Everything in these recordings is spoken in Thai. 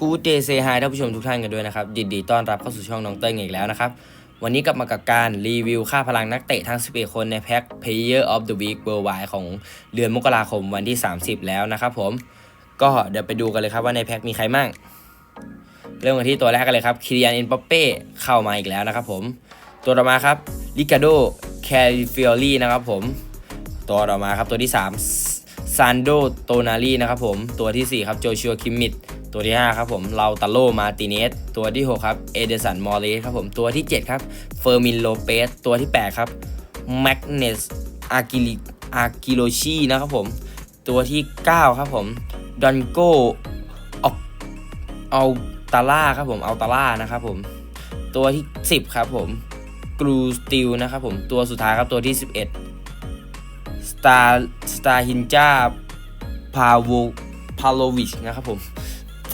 กูเดย์เซฮายท่านผู้ชมทุกท่านกันด้วยนะครับยินดีต้อนรับเข้าสู่ช่องน้องเต้ยอีกแล้วนะครับ วันนี้กลับมากับการรีวิวค่าพลังนักเตะทั้ง 11 คนในแพ็ค Player of the Week Worldwide ของเดือนมกราคมวันที่ 30 แล้วนะครับผม ก็เดี๋ยวไปดูกันเลยครับว่าในแพ็คมีใครมั่ง เริ่มกันที่ตัวแรกกันเลยครับคิริยันเอ็นปอเป้เข้ามาอีกแล้วนะครับผม ตัวต่อมาครับลิกาโดแคลิฟิอรี่นะครับผม ตัวต่อมาครับตัวที่ 3ซานโดโตนารีนะครับผม ตัวทีสี่4 ครับโจชัวคิมมิด ตัวที่ 5 ครับผมเลาตาโลมาติเนสตัวที่ 6 ครับเอเดสันมอร์เลสครับผมตัวที่ 7 ครับเฟอร์มินโลเปสตัวที่ 8 ครับแมกเนสอากิลิอากิโลชีนะครับผมตัวที่ 9 ครับผมดอนโกออกเอาตาล่าครับผมเอาตาล่านะครับผมตัวที่ 10 ครับผมกรูสติลนะครับผมตัวสุดท้ายครับตัวที่ 11สตาร์สตาร์ฮินจาพาวพาโลวิชนะครับผม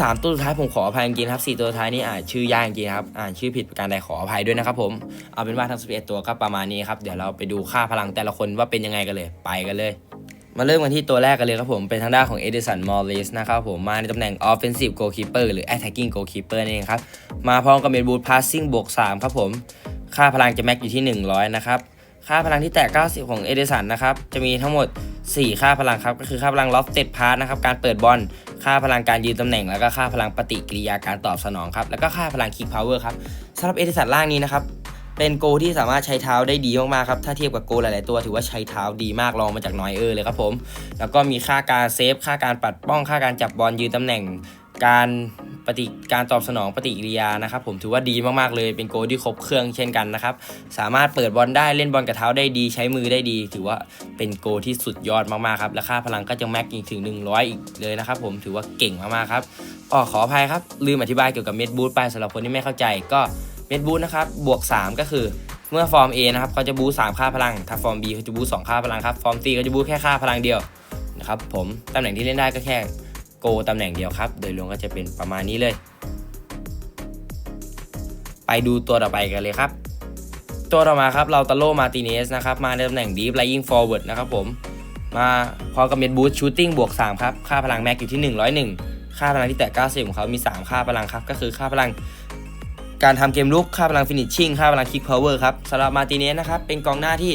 สามตัวสุดท้ายผมขออภัยจริงครับสี่ตัวท้ายนี่อ่านชื่อยากจริงครับอ่านชื่อผิดประการใดขออภัยด้วยนะครับผมเอาเป็นว่าทั้ง11ตัวก็ประมาณนี้ครับเดี๋ยวเราไปดูค่าพลังแต่ละคนว่าเป็นยังไงกันเลยไปกันเลย มาเริ่มกันที่ตัวแรกกันเลยครับผมเป็นทางด้านของเอเดสันมอร์เลสนะครับผมมาในตำแหน่ง Offensive Goalkeeper หรือ Attacking Goalkeeper นั่นเองครับมาพร้อมกับเมดบูท Passing บวก3ครับผมค่าพลังจะแม็กอยู่ที่ 100 นะครับค่าพลังที่แตะ90 ของเอเดสันนะครับจะมีทั้งหมด 4 ค่าพลังครับก็คือค่าพลังล็อฟเต็ดพาร์นะครับการเปิดบอล ค่าพลังการยืนตำแหน่ง แล้วก็ค่าพลังปฏิกิริยาการตอบสนองครับ แล้วก็ค่าพลังคิกพาวเวอร์ครับสำหรับเอทิสันล่างนี้นะครับ เป็นโกที่สามารถใช้เท้าได้ดีมากๆครับ ถ้าเทียบกับโกหลายๆตัวถือว่าใช้เท้าดีมากรองมาจากนอยเออร์เลยครับผม แล้วก็มีค่าการเซฟ ค่าการปัดป้อง ค่าการจับบอลยืนตำแหน่ง การ ปฏิการตอบสนองปฏิกิริยานะครับ ผมถือว่าดีมากๆเลยเป็นโกที่ครบเครื่องเช่นกันนะครับ สามารถเปิดบอลได้เล่นบอลกับเท้าได้ดีใช้มือได้ดี ถือว่าเป็นโกที่สุดยอดมากๆครับและค่าพลังก็จะแม็กอีกถึง 100 อีกเลยนะครับผมถือว่าเก่งมากๆครับอ๋อขออภัยครับลืมอธิบายเกี่ยวกับเม็ดบูทไปสำหรับคนที่ไม่เข้าใจก็เม็ดบูทนะครับบวก 3 ก็คือเมื่อฟอร์ม A นะครับเขาจะบูสามค่าพลัง ถ้าฟอร์ม B เขาจะบูสองค่าพลังครับ ฟอร์ม C เขาจะบูแค่ค่าพลังเดียวนะครับผม ตำแหน่งที่เล่นได้ก็แค่ โกตำแหน่งเดียวครับ โดยรวมก็จะเป็นประมาณนี้เลย ไปดูตัวต่อไปกันเลยครับ ตัวต่อมาครับเราตาโลมาติเนสนะครับมาในตำแหน่ง Deep Lying Forward นะครับผมมาพอกับเมดบูทชูตติ้งบวก3ครับค่าพลังแม็กอยู่ที่ 101 ค่าพลังที่แตะ90 ของเขามี 3 ค่าพลังครับ ก็คือค่าพลังการทำเกมลุก ค่าพลังฟินิชชิ่ง ค่าพลังคิกพาวเวอร์ครับสำหรับมาติเนสนะครับ เป็นกองหน้าที่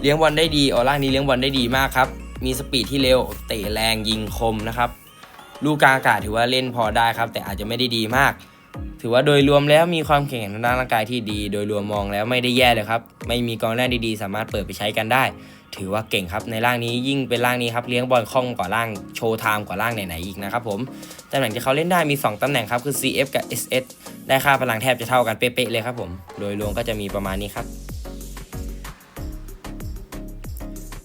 เลี้ยงบอลได้ดีออร่างนี้เลี้ยงบอลได้ดีมากครับ มีสปีดที่เร็ว เตะแรงยิงคมนะครับ ลูกกลางอากาศถือว่าเล่นพอได้ครับ แต่อาจจะไม่ได้ดีมาก ถือว่าโดยรวมแล้วมีความแข็งแกร่งทางด้านร่างกายที่ดี โดยรวมมองแล้วไม่ได้แย่เลยครับ ไม่มีกองหน้าดีๆ สามารถเปิดไปใช้กันได้ ถือว่าเก่งครับในร่างนี้ยิ่งเป็นร่างนี้ครับเลี้ยงบอลคล่องกว่าร่างโชว์ไทม์กว่าร่างไหนๆอีกนะครับผมตำแหน่งที่เขาเล่นได้มี 2ตำแหน่งครับคือ CF กับ SS ได้ค่าพลังแทบจะเท่ากันเป๊ะๆเลยครับผมโดยรวมก็จะมีประมาณนี้ครับ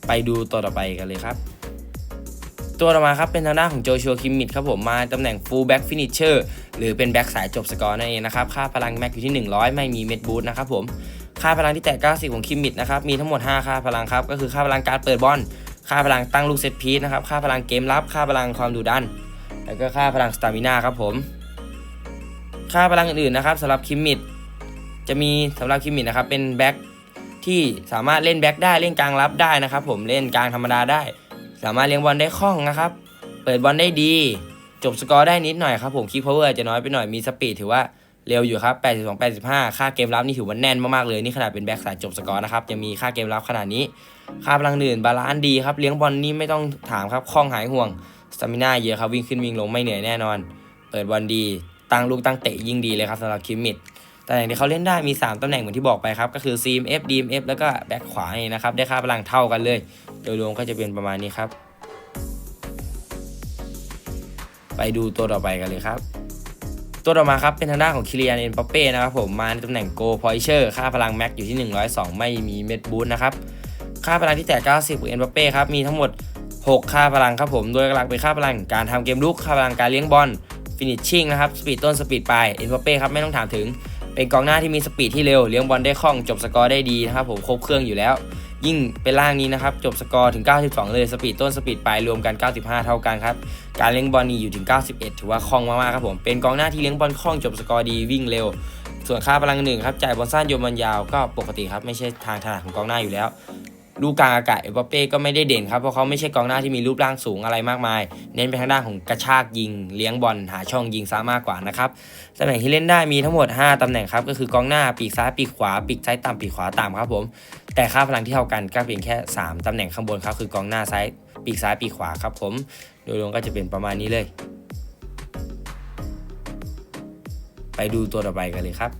ไปดูตัวต่อไปกันเลยครับ ตัวต่อมาครับเป็นทางด้านของโจชัวคิมมิดครับผมมาตำแหน่ง full back finisher หรือเป็นแบ็กสายจบสกอร์นั่นเองนะครับ ค่าพลังแม็กอยู่ที่ 100 ไม่มีเม็ดบูทนะครับผมค่าพลังที่แตะ90 ของคิมมิดนะครับมีทั้งหมด 5 ค่าพลังครับก็คือค่าพลังการเปิดบอลค่าพลังตั้งลูกเซตพีซนะครับค่าพลังเกมรับค่าพลังความดุดัน แล้วก็ค่าพลังสตามินาครับผมค่าพลังอื่นๆนะครับสำหรับคิมมิดจะมีสำหรับคิมมิดนะครับเป็นแบ็กที่สามารถเล่นแบ็กได้เล่นกลางรับได้นะครับผมเล่นกลางธรรมดาได้ สามารถเลี้ยงบอลได้คล่องนะครับ เปิดบอลได้ดี จบสกอร์ได้นิดหน่อยครับผมคิกพาวเวอร์จะน้อยไปหน่อยมีสปีดถือว่าเร็วอยู่ครับ 82 85 ค่าเกมรับนี่ถือว่าแน่นมากๆเลย นี่ขนาดเป็นแบ็กสายจบสกอร์นะครับ ยังมีค่าเกมรับขนาดนี้ ค่าพลังอื่นบาลานซ์ดีครับ เลี้ยงบอลนี่ไม่ต้องถามครับ คล่องหายห่วง สตามิน่าเยอะครับ วิ่งขึ้นวิ่งลงไม่เหนื่อยแน่นอน เปิดบอลดี ตั้งลูกตั้งเตะยิ่งดีเลยครับสำหรับคิมมิด ตำแหน่งที่เขาเล่นได้มี 3ตำแหน่งเหมือนที่บอกไปครับก็คือ CMF DMF แล้วก็แบ็คขวานี่นะครับได้ค่าพลังเท่ากันเลย โดยรวมก็จะเป็นประมาณนี้ครับ ไปดูตัวต่อไปกันเลยครับ ตัวต่อมาครับเป็นทางด้านของคิริยานเอ็นปเป้นะครับผมมาในตำแหน่งโกพอยเชอร์ค่าพลังแม็กอยู่ที่ 102 ไม่มีเม็ดบูทนะครับค่าพลังที่แตะ90ของเอ็นปเป้ครับมีทั้งหมด 6 ค่าพลังครับผมโดยหลักเป็นค่าพลังการทำเกมลุกค่าพลังการเลี้ยงบอลฟินิชชิ่งนะครับสปีดต้นสปีดปลายเอ็นปเป้ครับไม่ต้องถามถึง เป็นกองหน้าที่มีสปีดที่เร็วเลี้ยงบอลได้คล่องจบสกอร์ได้ดีนะครับผมครบเครื่องอยู่แล้ว ยิ่งเป็นล่างนี้นะครับจบสกอร์ถึง 92 เลยสปีดต้นสปีดปลายรวมกัน 95 เท่ากันครับการเลี้ยงบอลนี่อยู่ถึง 91 ถือว่าคล่องมากๆครับผมเป็นกองหน้าที่เลี้ยงบอลคล่องจบสกอร์ดีวิ่งเร็ว ส่วนค่าพลังหนึ่งครับจ่ายบอลสั้นโยนบอลยาวก็ปกติครับไม่ใช่ทางถนัดของกองหน้าอยู่แล้ว ลูกกลางอากาศเอเปเป้ก็ไม่ได้เด่นครับเพราะเขาไม่ใช่กองหน้าที่มีรูปร่างสูงอะไรมากมาย เน้นไปทางด้านของกระชากยิง เลี้ยงบอลหาช่องยิงซะมากกว่านะครับตำแหน่งที่เล่นได้มีทั้งหมด 5ตำแหน่งครับก็คือกองหน้าปีกซ้ายปีกขวาปีกซ้ายต่ำปีกขวาต่ำครับผมแต่ค่าพลังที่เท่ากันก็เพียงแค่ 3ตำแหน่งข้างบนครับคือกองหน้าซ้ายปีกซ้ายปีกขวาครับผม โดยรวมก็จะเป็นประมาณนี้เลย ไปดูตัวต่อไปกันเลยครับ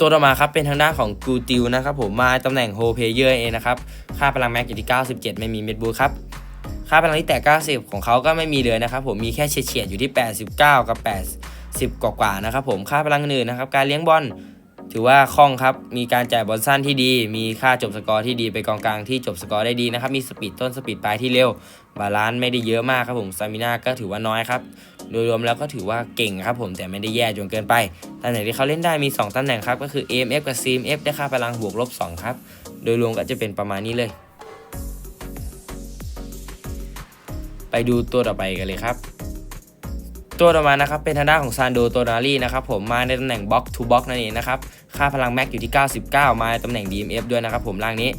ตัวต่อมาครับเป็นทางด้านของกูติวนะครับผมมาตำแหน่งโฮเพเยอร์เองนะครับค่าพลังแม็กอยู่ที่ 97 ไม่มีเม็ดบูครับค่าพลังที่แตะ90 ของเขาก็ไม่มีเลยนะครับผมมีแค่เฉียดๆอยู่ที่ 89 กับ 80 กว่าๆนะครับผมค่าพลังอื่นนะครับการเลี้ยงบอลถือว่าคล่องครับ มีการจ่ายบอลสั้นที่ดี มีค่าจบสกอร์ที่ดีไปกองกลางที่จบสกอร์ได้ดีนะครับ มีสปีดต้นสปีดปลายที่เร็ว บาลานซ์ไม่ได้เยอะมากครับผมสตามิน่าก็ถือว่าน้อยครับ โดยรวมแล้วก็ถือว่าเก่งครับผมแต่ไม่ได้แย่จนเกินไปตำแหน่งที่เขาเล่นได้มี 2ตำแหน่งครับก็คือ AMF กับ CMF ได้ค่าพลังบวกลบ2ครับโดยรวมก็จะเป็นประมาณนี้เลย ไปดูตัวต่อไปกันเลยครับตัวต่อมานะครับเป็นทางด้านของซานโดโตนารีนะครับผมมาในตำแหน่งบ็อกทูบ็อกนั่นเองนะครับค่าพลังแม็กอยู่ที่ 99 มาในตำแหน่ง DMF ด้วยนะครับผมล่างนี้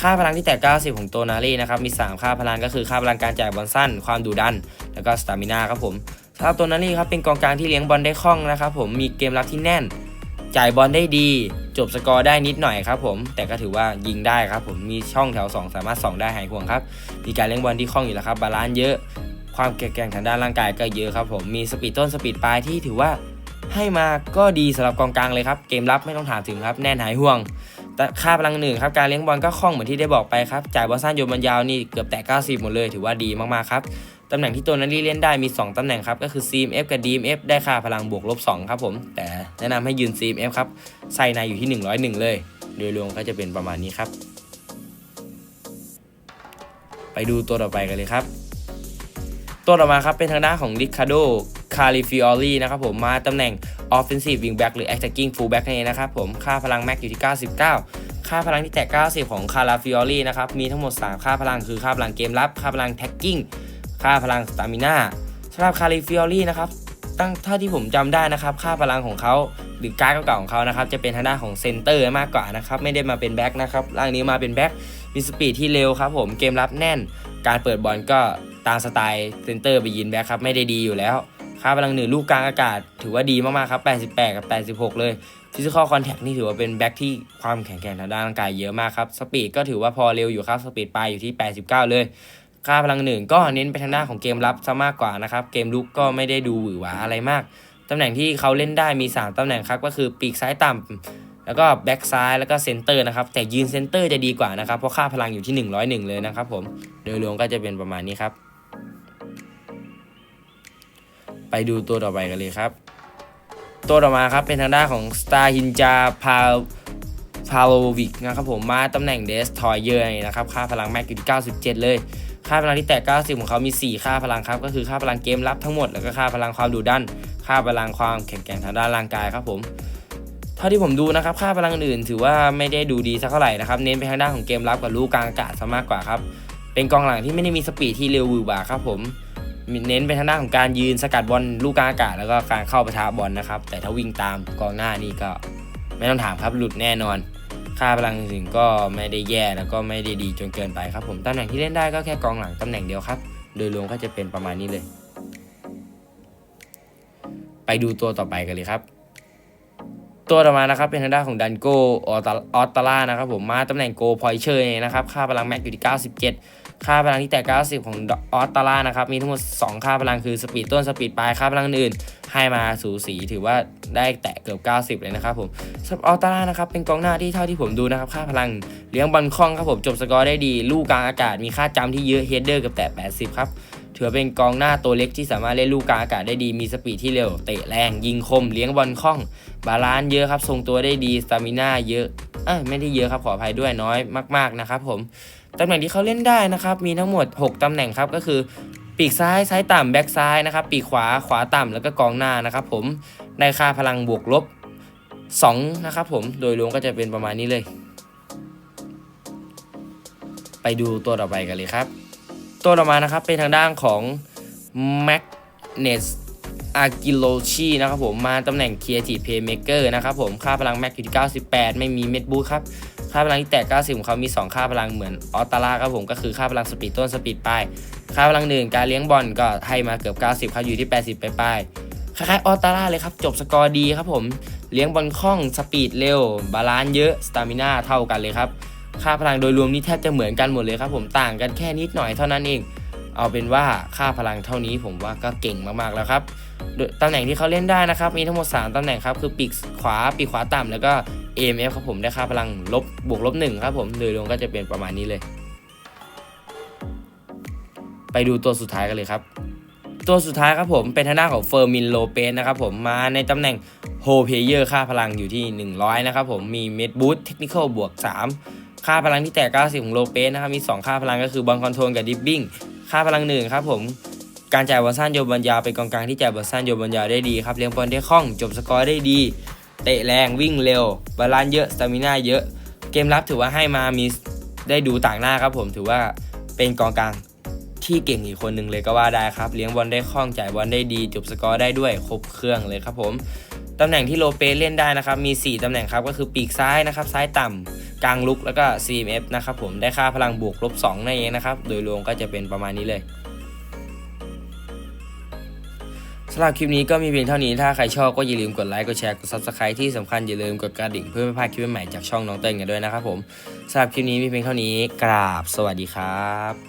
ค่าพลังที่แตก90 ของโตนารีนะครับ มี 3 ค่าพลังก็คือค่าพลังการจ่ายบอลสั้น ความดุดัน แล้วก็สตามินาครับผมสำหรับโตนารีครับเป็นกองกลางที่เลี้ยงบอลได้คล่องนะครับผม มีเกมรับที่แน่น จ่ายบอลได้ดี จบสกอร์ได้นิดหน่อยครับผม แต่ก็ถือว่ายิงได้ครับผม มีช่องแถว 2 สามารถส่องได้หายห่วงครับ มีการเลี้ยงบอลที่คล่องอยู่แล้วครับ บาลานซ์เยอะ ความแข็งแกร่งทางด้านร่างกายก็เยอะครับผม มีสปีดต้นสปีดปลายที่ถือว่าให้มาก็ดีสำหรับกองกลางเลยครับ เกมรับไม่ต้องถามถึงครับ แน่นหายห่วง ค่าพลังหนึ่งครับการเลี้ยงบอลก็คล่องเหมือนที่ได้บอกไปครับจ่ายบอลสั้นโยนบอลยาวนี่เกือบแตะ90 หมดเลย ถือว่าดีมากๆครับตำแหน่งที่ตัวนั้นเล่นได้มี 2 ตำแหน่งครับก็คือ CMF กับ DMF ได้ค่าพลังบวกลบ2ครับผม แต่แนะนำให้ยืน CMF ครับใส่ในอยู่ที่ 101 เลย โดยรวมก็จะเป็นประมาณนี้ครับ ไปดูตัวต่อไปกันเลยครับ ตัวต่อมาครับเป็นทางด้านของ Riccardo Califiori นะครับผมมาตำแหน่ง Offensive Wingback หรือ Attacking Fullback นั่นเองนะครับผมค่าพลังแม็กอยู่ที่ 99 ค่าพลังที่แตะ90 ของ Calafiori นะครับมีทั้งหมด 3 ค่าพลังคือค่าพลังเกมรับ ค่าพลัง Tagging ค่าพลัง Stamina สำหรับ Califiori นะครับตั้งเท่าที่ผมจำได้นะครับ ค่าพลังของเขาหรือการ์ดเก่าๆของเขานะครับ จะเป็นทางด้านของเซนเตอร์มากกว่านะครับ ไม่ได้มาเป็นแบ็คนะครับร่างนี้มาเป็นแบ็คมีสปีดที่เร็วครับผมเกมรับแน่น การเปิดบอลก็ตามสไตล์เซนเตอร์ไปยินแบ็คครับ ไม่ได้ดีอยู่แล้ว ค่าพลังหนึ่งลูกกลางอากาศ ถือว่าดีมากๆครับ 88 กับ 86 เลยฟิสิกอลคอนแทคนี่ถือว่าเป็นแบ็คที่ความแข็งแกร่งทางด้านร่างกายเยอะมากครับ สปีดก็ถือว่าพอเร็วอยู่ครับสปีดปลายอยู่ที่ 89 เลย ค่าพลังหนึ่งก็เน้นไปทางด้านของเกมรับซะมากกว่านะครับ เกมลุกก็ไม่ได้ดูหวือหวาอะไรมาก ตำแหน่งที่เขาเล่นได้มี 3 ตำแหน่งครับก็คือปีกซ้ายต่ำแล้วก็แบ็กซ้ายแล้วก็เซนเตอร์นะครับแต่ยืนเซนเตอร์จะดีกว่านะครับเพราะค่าพลังอยู่ที่ 101 เลยนะครับผมโดยรวมก็จะเป็นประมาณนี้ครับ ไปดูตัวต่อไปกันเลยครับ ตัวต่อมาครับเป็นทางด้านของ Star h i n j a p a p a l o v i c นะครับผมมาตำแหน่ง Destroyer นะครับค่าพลังแม็กอยู่ที่ 97 เลย ค่าพลังที่แตะ90 ของเขามี 4 ค่าพลังครับ ก็คือค่าพลังเกมรับทั้งหมด แล้วก็ค่าพลังความดุดัน ค่าพลังความแข็งแกร่งทางด้านร่างกายครับผมเท่าที่ผมดูนะครับค่าพลังอื่นถือว่าไม่ได้ดูดีสักเท่าไหร่นะครับเน้นไปทางด้านของเกมรับกับลูกกลางอากาศซะมากกว่าครับเป็นกองหลังที่ไม่ได้มีสปีดที่เร็ววือหวาครับผม เน้นไปทางด้านของการยืนสกัดบอลลูกกลางอากาศแล้วก็การเข้าประทะบอลนะครับ แต่ถ้าวิ่งตามกองหน้านี่ก็ไม่ต้องถามครับหลุดแน่นอน ค่าพลังถึงก็ไม่ได้แย่แล้วก็ไม่ได้ดีจนเกินไปครับผมตำแหน่งที่เล่นได้ก็แค่กองหลังตำแหน่งเดียวครับ โดยรวมก็จะเป็นประมาณนี้เลย ไปดูตัวต่อไปกันเลยครับ ตัวต่อมานะครับเป็นทางด้านของดันโกออตตาล่านะครับผมมาตำแหน่งโกพอยเชอร์นะครับค่าพลังแม็กอยู่ที่ 97 ค่าพลังที่แตะ90 ของออตตาล่านะครับมีทั้งหมด 2 ค่าพลังคือสปีดต้นสปีดปลายค่าพลังอื่น ให้มาสูสีถือว่าได้แตะเกือบ 90 เลยนะครับผมสำหรับออตตาล่านะครับเป็นกองหน้าที่เท่าที่ผมดูนะครับค่าพลังเลี้ยงบอลคล่องครับผมจบสกอร์ได้ดี ลูกกลางอากาศมีค่าจำที่เยอะเฮดเดอร์เกือบแตะ80 ครับ ถือเป็นกองหน้าตัวเล็กที่สามารถเล่นลูกกลางอากาศได้ดี มีสปีดที่เร็ว เตะแรง ยิงคม เลี้ยงบอลคล่อง บาลานซ์เยอะครับ ทรงตัวได้ดี สตามิน่าเยอะเอ้ไม่ได้เยอะครับ ขออภัยด้วยน้อยมาก ๆ นะครับผม ตำแหน่งที่เขาเล่นได้นะครับ มีทั้งหมด 6 ตำแหน่งครับก็คือปีกซ้ายซ้ายต่ำแบ็กซ้ายนะครับปีกขวาขวาต่ำแล้วก็กองหน้านะครับผมได้ค่าพลังบวกลบ2นะครับผมโดยรวมก็จะเป็นประมาณนี้เลย ไปดูตัวต่อไปกันเลยครับ ตัวต่อมานะครับเป็นทางด้านของแมกเนสอากิโลชีนะครับผมมาตำแหน่ง Creative Playmaker นะครับผมค่าพลังแม็กอยู่ที่ 98 ไม่มีเม็ดบูครับค่าพลังที่แตก 90 ของเขามี 2 ค่าพลังเหมือนออตตาร่าครับผมก็คือค่าพลังสปีดต้นสปีดปลายค่าพลังหนึ่งการเลี้ยงบอลก็ให้มาเกือบ 90 ครับอยู่ที่ 80 ไปปลายคล้ายๆออตตาร่าเลยครับจบสกอร์ดีครับผมเลี้ยงบอลคล่องสปีดเร็ว บาลานซ์เยอะสตามิน่าเท่ากันเลยครับ ค่าพลังโดยรวมนี่แทบจะเหมือนกันหมดเลยครับ ผมต่างกันแค่นิดหน่อยเท่านั้นเอง เอาเป็นว่าค่าพลังเท่านี้ผมว่าก็เก่งมากๆแล้วครับตำแหน่งที่เขาเล่นได้นะครับ มีทั้งหมด 3ตำแหน่งครับคือปีกขวาปีกขวาต่ำแล้วก็ AMF ครับผมได้ค่าพลังลบบวกลบหนึ่งครับผมโดยรวมก็จะเป็นประมาณนี้เลย ไปดูตัวสุดท้ายกันเลยครับ ตัวสุดท้ายครับผมเป็นทางด้านของเฟอร์มินโลเปสนะครับผมมาในตำแหน่งโฮเพเยอร์ค่าพลังอยู่ที่ 100 นะครับผมมีเมดบูทเทคนิคอลบวก 3 ค่าพลังที่แตก 90 ของโลเปสนะครับ มี 2 ค่าพลังก็คือบอลคอนโทรลกับดิฟบิ้ง ค่าพลังหนึ่งครับผม การจ่ายบอลสั้นโยนบอลยาวเป็นกองกลางที่จ่ายบอลสั้นโยนบอลยาวได้ดีครับ เลี้ยงบอลได้คล่อง จบสกอร์ได้ดี เตะแรงวิ่งเร็ว บาลานซ์เยอะ สตามิน่าเยอะ เกมรับถือว่าให้มา มีได้ดูต่างหน้าครับผม ถือว่าเป็นกองกลางที่เก่งอีกคนหนึ่งเลยก็ว่าได้ครับ เลี้ยงบอลได้คล่องจ่ายบอลได้ดี จบสกอร์ได้ด้วย ครบเครื่องเลยครับผม ตำแหน่งที่โลเปสเล่นได้นะครับ มี 4 ตำแหน่งครับ ก็คือปีกซ้ายนะครับ ซ้ายต่ำ กลางลุกแล้วก็ CMF นะครับผมได้ค่าพลังบวกลบ2นั่นเองนะครับ โดยรวมก็จะเป็นประมาณนี้เลยสำหรับคลิปนี้ก็มีเพียงเท่านี้ ถ้าใครชอบก็อย่าลืมกดไลค์ กดแชร์ กด subscribe ที่สำคัญอย่าลืมกดกระดิ่งเพื่อไม่พลาดคลิปใหม่จากช่องน้องเต้นกันด้วยนะครับผมสำหรับคลิปนี้มีเพียงเท่านี้ กราบ สวัสดีครับ